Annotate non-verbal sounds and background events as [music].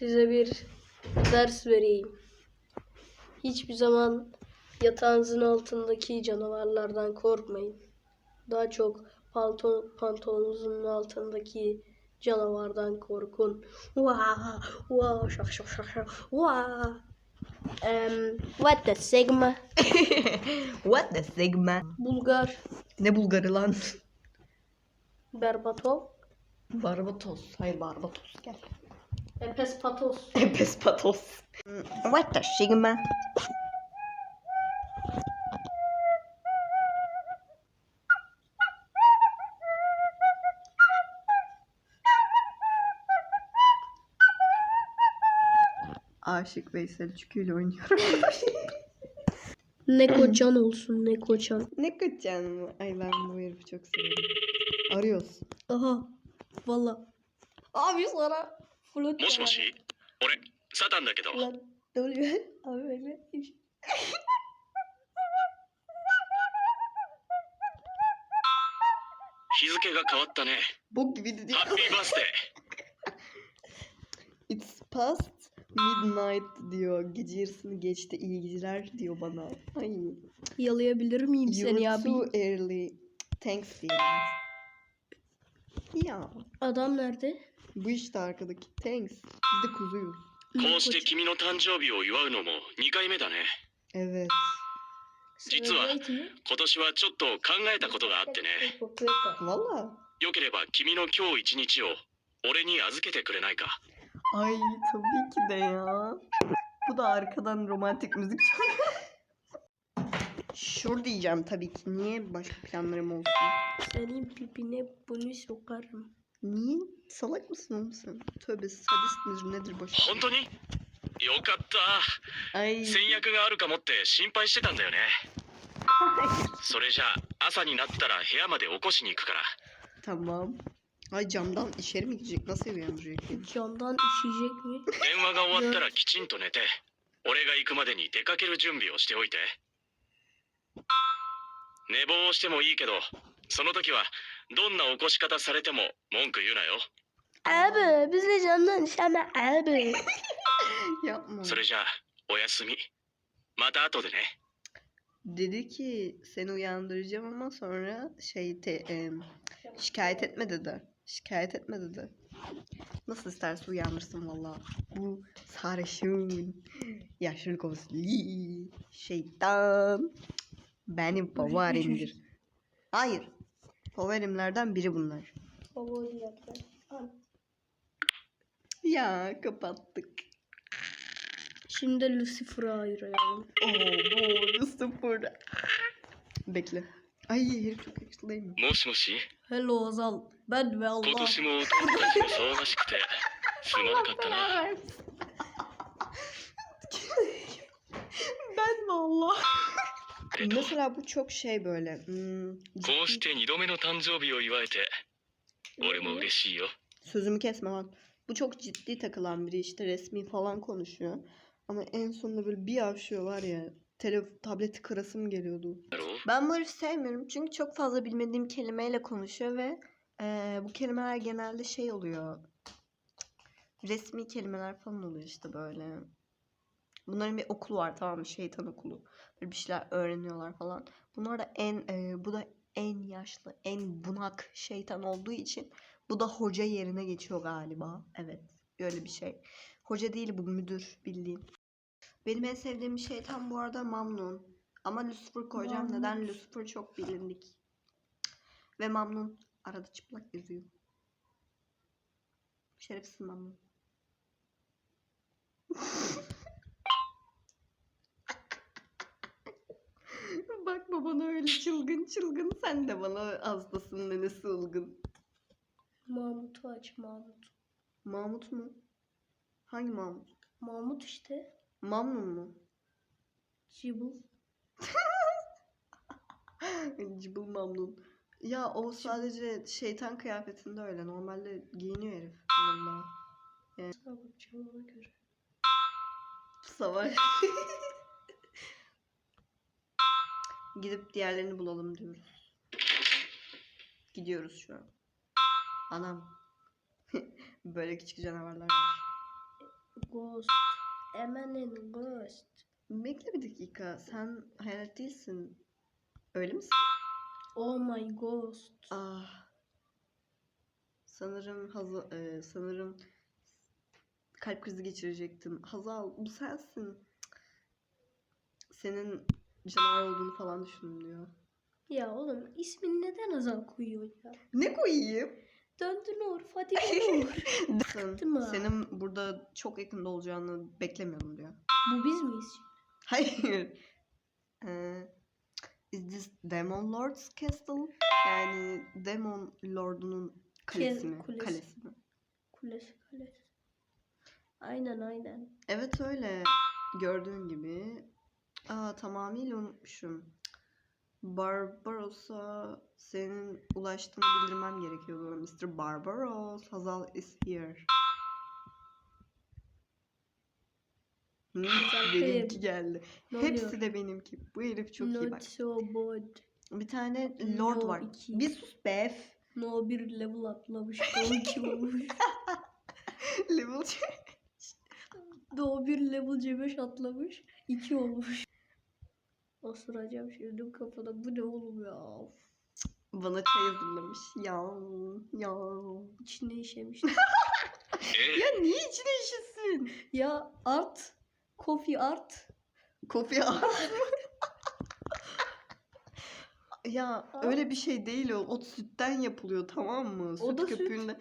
Size bir ders vereyim. Hiçbir zaman yatağınızın altındaki canavarlardan korkmayın. Daha çok palton, pantolonunuzun altındaki canavardan korkun. Vaa, vaa, şak şak şak şak, vaa. Em, what the sigma? [laughs] What the sigma? Bulgar, Ne Bulgarı lan? Berbatov, Barbatos. Hayır Barbatos gel. Epespatos. [laughs] Epespatos. What the sigma? Aşık Veysel Çükü'yle oynuyorum. [laughs] Neko can olsun Neko can. ne kaçacaksın mı? Ay ben bu herifi çok seviyorum. Arıyoruz. Aha. Valla. Abi sana flüt もしもし俺サタンだけど Lan ne oluyor? Abi bekle. 日付が変わったね Bok gibi diyor. [laughs] ハッピーバースデ It's past midnight diyor. Gece yarısını geçti. İyi geceler diyor bana. Ay. Yalayabilir miyim seni You're abi? too early. Thanks diyor. Ya. Adam nerede? Bu işte arkadaki. Thanks. Biz de kuzuyuz. Konste kimi no tanjoubi o iwau no mo 2 kai me da 実は今年はちょっと考えたことがあってね。よければ君の今日一日を俺に預けてくれないか。あい、とびきだよ。こだ、あるかだん、ロマンティック・ミュージック・ショーディジャン、たびきに、バシピアンレモン。セリ・ピネ・ポニス・オカル。Niye? Salak mısın oğlum sen? Tövbe sadist midir nedir boş. 本当によかった Ay. 先約があるかもって心配してたんだよねそれじゃあ朝になったら部屋まで起こしに行くから Tamam. Ay camdan içeri mi gidecek? Nasıl uyandıracak beni? Camdan işeyecek mi? 電話が終わったらきちんと寝て俺が行くまでに出かける準備をしておいて寝坊をしてもいいけどその時はどんな起こし方されても文句言うなよ Abi biz de camdan işeme abi. [laughs] Yapma. それじゃあおやすみまた後でね Dedi ki seni uyandıracağım ama sonra şey te, em, şikayet etme dedi. Şikayet etme dedi. Nasıl isterse uyandırsın valla. Bu sarışın, yaşlı gözlü, şeytan benim favorimdir. Hayır. Favorimlerden biri bunlar. Favori yaptı. Ya kapattık. Şimdi de Lucifer'ı ayıralım. Oo, bu sıfır. Bekle. Ay herif çok yakışıklı değil mi? もしもし Hello Azal. Ben ve 今 Allah. 年も弟たちも騒がしくてすまなかったな ben valla. Mesela bu çok şey böyle. Hmm. Sözümü kesme bak. Bu çok ciddi takılan biri işte resmi falan konuşuyor. Ama en sonunda böyle bir avşıyor var ya. Tele, tableti kırasım geliyordu. Ben bu sevmiyorum çünkü çok fazla bilmediğim kelimeyle konuşuyor ve e, bu kelimeler genelde şey oluyor. Resmi kelimeler falan oluyor işte böyle. Bunların bir okulu var tamam mı? Şeytan okulu. Böyle bir şeyler öğreniyorlar falan. Bunlar da en eee, bu da en yaşlı, en bunak şeytan olduğu için bu da hoca yerine geçiyor galiba. Evet. Öyle bir şey. Hoca değil bu müdür bildiğin. Benim en sevdiğim şeytan bu arada Mamnun. Ama Lucifer koyacağım. Mamnun. Neden Lucifer çok bilindik. Ve Mamnun arada çıplak geziyor. Şerefsiz Mamnun. [laughs] Bakma bana öyle çılgın çılgın. Sen de bana hastasın nenesi ılgın. Mahmut'u aç Mahmut. Mahmut mu? Hangi Mahmut? Mahmut işte. Mamnun mu? Cibul. [laughs] Cıbıl Mamnun. Ya o sadece şeytan kıyafetinde öyle. Normalde giyiniyor herif. Valla. Ona göre. Savaş. [laughs] Gidip diğerlerini bulalım diyoruz. Gidiyoruz şu an. Anam. [laughs] Böyle küçük canavarlar var. Ghost. Emanin Ghost. Bekle bir dakika. Sen hayalet değilsin. Öyle misin? Oh my Ghost. Ah. Sanırım Hazal, e, sanırım kalp krizi geçirecektim. Hazal bu sensin. Senin canavar olduğunu falan düşündüm diyor. Ya oğlum ismini neden Azal koyuyor ya? Ne koyayım? Döndü Nur, Fatih mi? [laughs] Senin burada çok yakında olacağını beklemiyordum diyor. Bu biz miyiz? Hayır. [laughs] Ee, is this Demon Lord's Castle? Yani Demon Lord'unun kalesi mi? kulesi. Kalesi mi? Kulesi kulesi. Aynen aynen. Evet öyle. Gördüğün gibi. Aa tamamıyla unutmuşum. Barbaros'a senin ulaştığını bildirmem gerekiyordu. Mr. Barbaros, Hazal is here. Hmm, benimki geldi. Ne Hepsi oluyor? de benimki. Bu herif çok iyi Not bak. so bad. Bir tane lord No var. iki. Bir sus be. No bir level atlamış. No 2 olmuş. [laughs] Level No bir level C5 atlamış. 2 olmuş. Osuracağım şimdi kafada. Bu ne oğlum ya? Bana çay hazırlamış. Ya ya. İçine işemiş. え [laughs] Ya niye içine işesin? ya art. Coffee art. Kofi al. ya öyle bir şey değil o. O sütten yapılıyor tamam mı? O Süt da süt. köpüğünde.